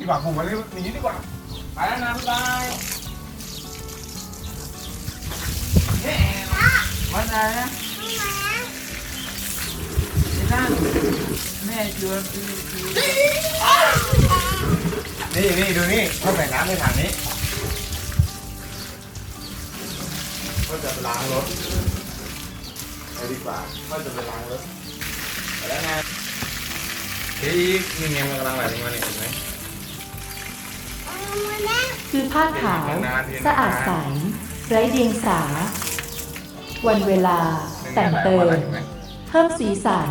ดีกว่าผมมาเลยหนีดีกว่าไปแล้วนะบ๊ายบายเฮ้วันอะไรนะที่นั่นแม่ชวนคือคือนี่นี่ดูนี่เขาใส่น้ำในถังนี้ก็จะไปล้างรถไปดีกว่าก็จะไปล้างรถไปแล้วนะเฮ้ยนี่ไงมันกำลังไหลลงมาเนี่ยเห็นไหม คือผ้าขาว สะอาดใส ไร้เดียงสา วันเวลา แต่งเติม เพิ่มสีสัน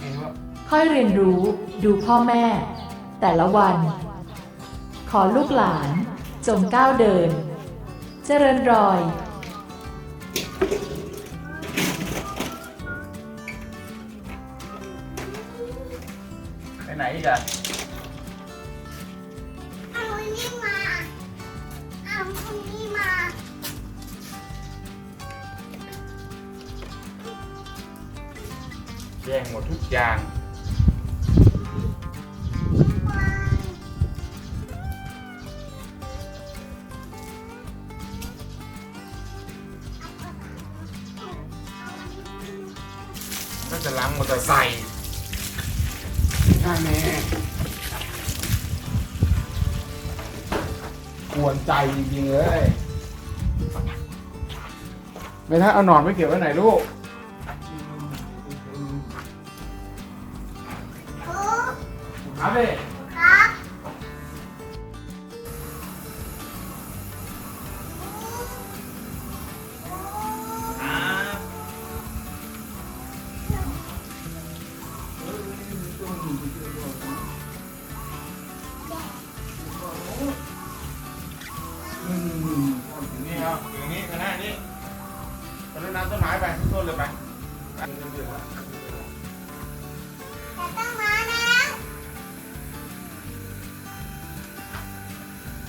เห็นว่าค่อยเรียนรู้ดูพ่อแม่ แต่ละวัน ขอลูกหลาน จงก้าวเดิน เจริญรอยไปไหนอีกอะ เอาอันนี้มาเอาอันนี้มาแย่งหมดทุกอย่าง ก็จะล้างมอเตอร์ไซค์ใช่แม่ กวนใจจริงๆเลยไม่ถ้าเอาหนอนไปเก็บไว้ไหนลูกโอ้ครับพี่ครับ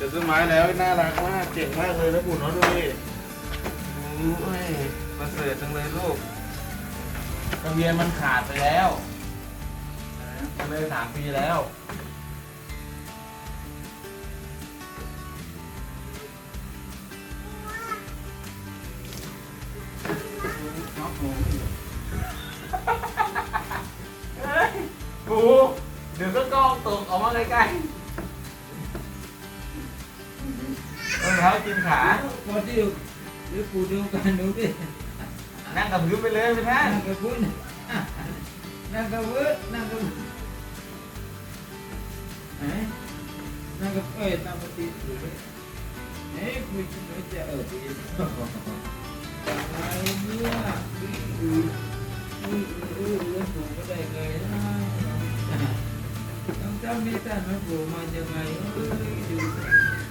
เจอต้นไม้แล้วน่ารักมากเก่งมากเลยนะปู่เน้องดูดิโอ้ยประเสริฐจังเลยลูกทะเบียนมันขาดไปแล้วมันเลยสามปีแล้วปูเดี๋ยวก็กล้องตกออกมาใกล้ๆ เท้ากินขาพอที่หรือปูดูกันดูดินั่งกับพื้นไปเลยไปท่านนั่งกับพื้นนั่งกับพื้นนั่งกับเอ้ยนั่งกับเอ้ยนั่งกับตีดูดิเอ้ยคุยกันไม่จะเออดีอะไรเนี่ยอืออืออืออืออือปูก็ได้ไงนะต้องจำมีแต่มาปูมายังไงเอ้ย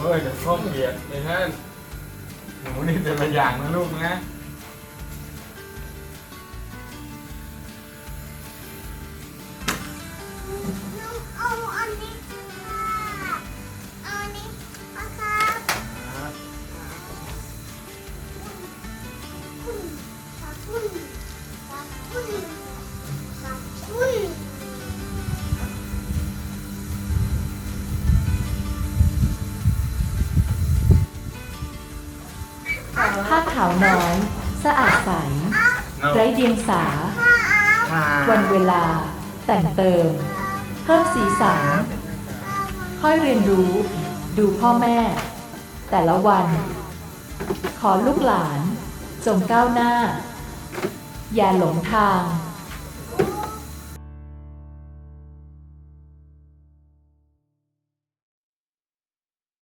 โอ้ยเดี๋ยวข้อเกียดไปท่านหนูนี่เป็นตัวอย่างนะลูกนะ ผ้าขาวน้อย สะอาดใส ไร้เดียงสา วันเวลา แต่งเติม เพิ่มสีสันค่อยเรียนรู้ ดูพ่อแม่ แต่ละวัน ขอลูกหลาน จงก้าวหน้า อย่าหลงทาง